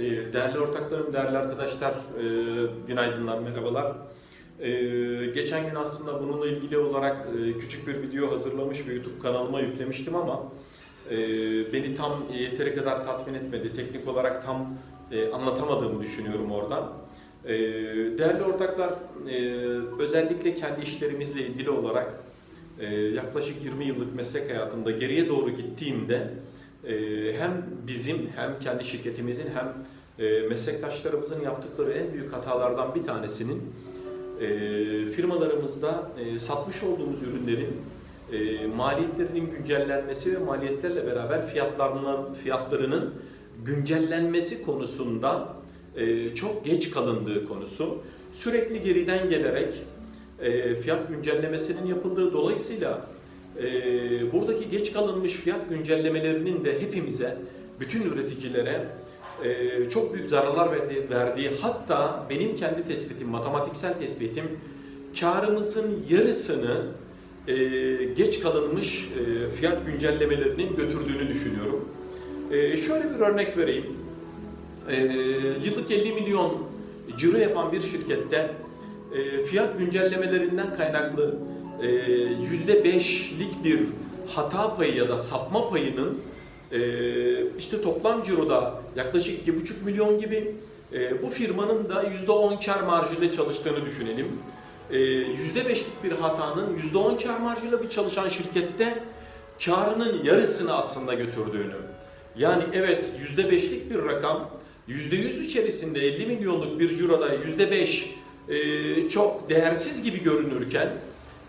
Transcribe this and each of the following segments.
Ee, Değerli ortaklarım, değerli arkadaşlar, e, günaydınlar, merhabalar. Ee, Geçen gün aslında bununla ilgili olarak e, küçük bir video hazırlamış ve YouTube kanalıma yüklemiştim ama e, beni tam yeteri kadar tatmin etmedi. Teknik olarak tam anlatamadığımı düşünüyorum orada. Ee, Değerli ortaklar, özellikle kendi işlerimizle ilgili olarak yaklaşık 20 yıllık meslek hayatımda geriye doğru gittiğimde hem bizim hem kendi şirketimizin hem e, meslektaşlarımızın yaptıkları en büyük hatalardan bir tanesinin e, firmalarımızda e, satmış olduğumuz ürünlerin maliyetlerinin güncellenmesi ve maliyetlerle beraber fiyatlarının fiyatlarının güncellenmesi konusunda çok geç kalındığı konusu. Sürekli geriden gelerek fiyat güncellemesinin yapıldığı dolayısıyla e, buradaki geç kalınmış fiyat güncellemelerinin de hepimize, bütün üreticilere e, çok büyük zararlar verdi- verdiği hatta benim kendi tespitim, matematiksel tespitim karımızın yarısını e, geç kalınmış e, fiyat güncellemelerinin götürdüğünü düşünüyorum. E, şöyle bir örnek vereyim. E, yıllık 50 milyon ciro yapan bir şirkette e, fiyat güncellemelerinden kaynaklı e, %5'lik bir hata payı ya da sapma payının e, işte toplam ciroda yaklaşık 2,5 milyon gibi e, bu firmanın da %10 kar marjıyla çalıştığını düşünelim. E, %5'lik bir hatanın %10 kar marjıyla bir çalışan şirkette karının yarısını aslında götürdüğünü. Yani evet %5'lik bir rakam %100 içerisinde 50 milyonluk bir ciroda %5 e, çok değersiz gibi görünürken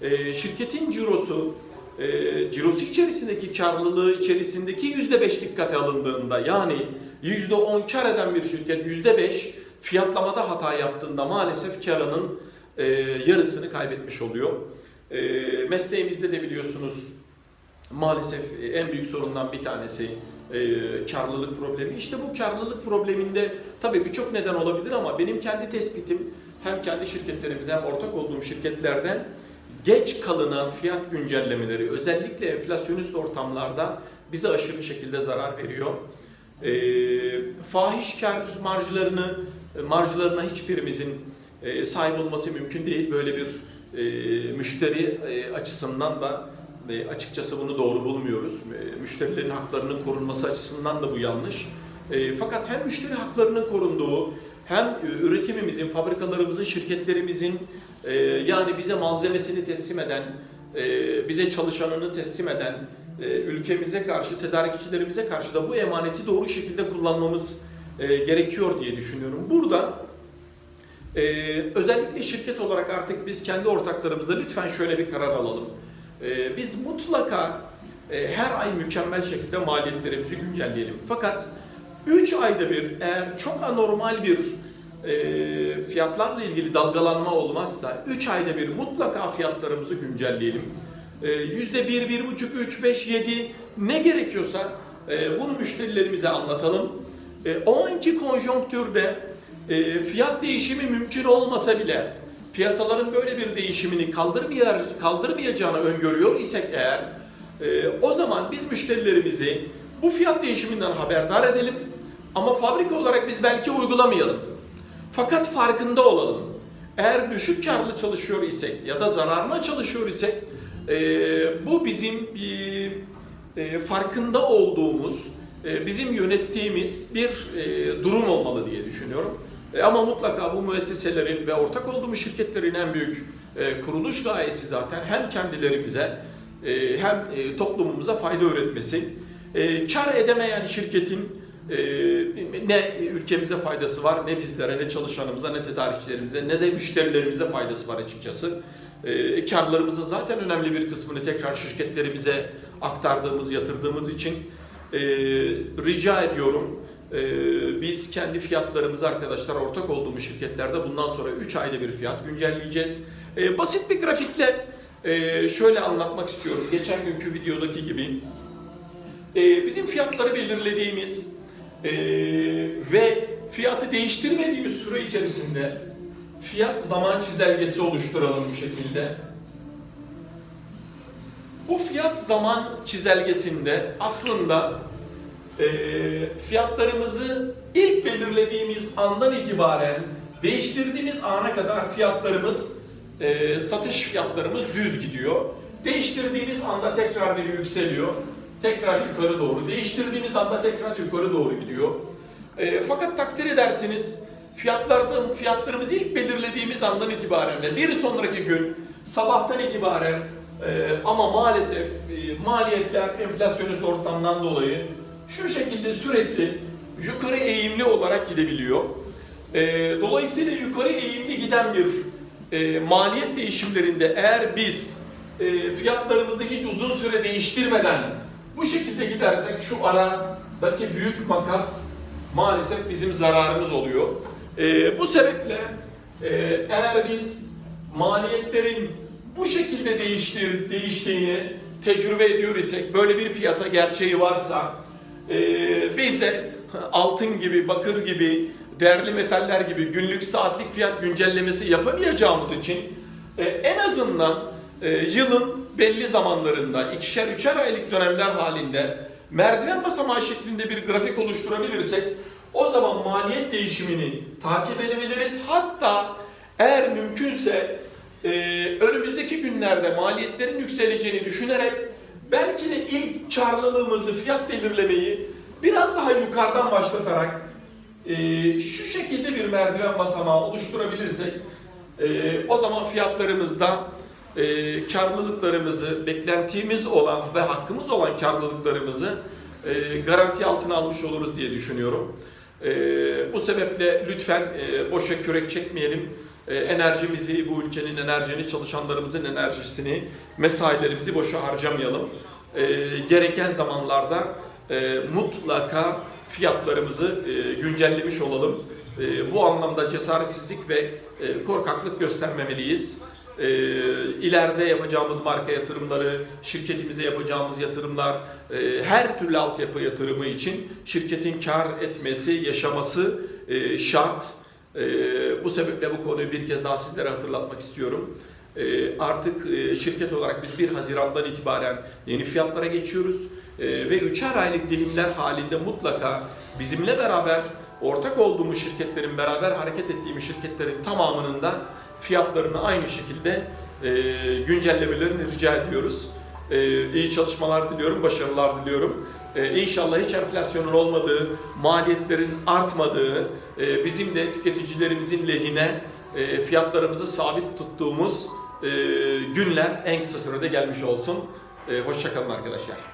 e, şirketin cirosu e, cirosu içerisindeki karlılığı içerisindeki %5 dikkate alındığında yani %10 kar eden bir şirket %5 fiyatlamada hata yaptığında maalesef karının e, yarısını kaybetmiş oluyor. E, mesleğimizde de biliyorsunuz maalesef en büyük sorundan bir tanesi e, karlılık problemi. İşte bu karlılık probleminde tabii birçok neden olabilir ama benim kendi tespitim hem kendi şirketlerimiz hem ortak olduğum şirketlerden geç kalınan fiyat güncellemeleri özellikle enflasyonist ortamlarda bize aşırı şekilde zarar veriyor. E, fahiş kar marjlarını marjlarına hiçbirimizin e, sahip olması mümkün değil. Böyle bir e, müşteri e, açısından da e, açıkçası bunu doğru bulmuyoruz. E, müşterilerin haklarının korunması açısından da bu yanlış. E, fakat hem müşteri haklarının korunduğu hem e, üretimimizin, fabrikalarımızın, şirketlerimizin e, yani bize malzemesini teslim eden, e, bize çalışanını teslim eden e, ülkemize karşı, tedarikçilerimize karşı da bu emaneti doğru şekilde kullanmamız e, gerekiyor diye düşünüyorum. Burada e, özellikle şirket olarak artık biz kendi ortaklarımızda lütfen şöyle bir karar alalım. E, biz mutlaka e, her ay mükemmel şekilde maliyetlerimizi güncelleyelim. Fakat 3 ayda bir eğer çok anormal bir e, fiyatlarla ilgili dalgalanma olmazsa 3 ayda bir mutlaka fiyatlarımızı güncelleyelim. E, %1, 1,5, 3, 5, 7 ne gerekiyorsa e, bunu müşterilerimize anlatalım. E, o anki konjonktürde e, fiyat değişimi mümkün olmasa bile piyasaların böyle bir değişimini kaldırmayacağını öngörüyor isek eğer e, o zaman biz müşterilerimizi bu fiyat değişiminden haberdar edelim ama fabrika olarak biz belki uygulamayalım. Fakat farkında olalım. Eğer düşük karlı çalışıyor isek ya da zararına çalışıyor isek e, bu bizim bir e, farkında olduğumuz, e, bizim yönettiğimiz bir e, durum olmalı diye düşünüyorum. E, ama mutlaka bu müesseselerin ve ortak olduğumuz şirketlerin en büyük e, kuruluş gayesi zaten hem kendilerimize e, hem e, toplumumuza fayda üretmesi. E, kar edemeyen şirketin e, ne ülkemize faydası var, ne bizlere, ne çalışanımıza, ne tedarikçilerimize, ne de müşterilerimize faydası var açıkçası. E, karlarımızın zaten önemli bir kısmını tekrar şirketlerimize aktardığımız, yatırdığımız için e, rica ediyorum. e, biz kendi fiyatlarımızı arkadaşlar ortak olduğumuz şirketlerde bundan sonra 3 ayda bir fiyat güncelleyeceğiz. E, basit bir grafikle e, şöyle anlatmak istiyorum. Geçen günkü videodaki gibi. E, bizim fiyatları belirlediğimiz e, ve fiyatı değiştirmediğimiz süre içerisinde fiyat zaman çizelgesi oluşturalım bu şekilde. Bu fiyat zaman çizelgesinde aslında e, fiyatlarımızı ilk belirlediğimiz andan itibaren değiştirdiğimiz ana kadar fiyatlarımız, e, satış fiyatlarımız düz gidiyor. Değiştirdiğimiz anda tekrar bir yükseliyor. Tekrar yukarı doğru. Değiştirdiğimiz anda tekrar yukarı doğru gidiyor. E, fakat takdir edersiniz fiyatlardan fiyatlarımızı ilk belirlediğimiz andan itibaren ve bir sonraki gün sabahtan itibaren e, ama maalesef e, maliyetler enflasyonist ortamdan dolayı şu şekilde sürekli yukarı eğimli olarak gidebiliyor. E, dolayısıyla yukarı eğimli giden bir e, maliyet değişimlerinde eğer biz e, fiyatlarımızı hiç uzun süre değiştirmeden bu şekilde gidersek şu aradaki büyük makas maalesef bizim zararımız oluyor. E, bu sebeple e, eğer biz maliyetlerin bu şekilde değiştir, değiştiğini tecrübe ediyor isek, böyle bir piyasa gerçeği varsa, e, biz de altın gibi, bakır gibi, değerli metaller gibi günlük saatlik fiyat güncellemesi yapamayacağımız için e, en azından e, yılın belli zamanlarında ikişer üçer aylık dönemler halinde merdiven basamağı şeklinde bir grafik oluşturabilirsek o zaman maliyet değişimini takip edebiliriz. Hatta eğer mümkünse e, önümüzdeki günlerde maliyetlerin yükseleceğini düşünerek belki de ilk karlılığımızı, fiyat belirlemeyi biraz daha yukarıdan başlatarak e, şu şekilde bir merdiven basamağı oluşturabilirsek e, o zaman fiyatlarımızda e, karlılıklarımızı, beklentimiz olan ve hakkımız olan karlılıklarımızı e, garanti altına almış oluruz diye düşünüyorum. E, bu sebeple lütfen e, boşa kürek çekmeyelim. E, enerjimizi, bu ülkenin enerjini, çalışanlarımızın enerjisini, mesailerimizi boşa harcamayalım. E, gereken zamanlarda e, mutlaka fiyatlarımızı e, güncellemiş olalım. E, bu anlamda cesaretsizlik ve e, korkaklık göstermemeliyiz. E, ileride yapacağımız marka yatırımları, şirketimize yapacağımız yatırımlar, e, her türlü altyapı yatırımı için şirketin kar etmesi, yaşaması e, şart. E, bu sebeple bu konuyu bir kez daha sizlere hatırlatmak istiyorum. E, artık e, şirket olarak biz 1 Haziran'dan itibaren yeni fiyatlara geçiyoruz E, ve üçer aylık dilimler halinde mutlaka bizimle beraber ortak olduğumuz şirketlerin beraber hareket ettiğimiz şirketlerin tamamının da fiyatlarını aynı şekilde e, güncellemelerini rica ediyoruz. E, iyi çalışmalar diliyorum, başarılar diliyorum. E, inşallah hiç enflasyonun olmadığı, maliyetlerin artmadığı, e, bizim de tüketicilerimizin lehine e, fiyatlarımızı sabit tuttuğumuz e, günler en kısa sürede gelmiş olsun. E, Hoşçakalın arkadaşlar.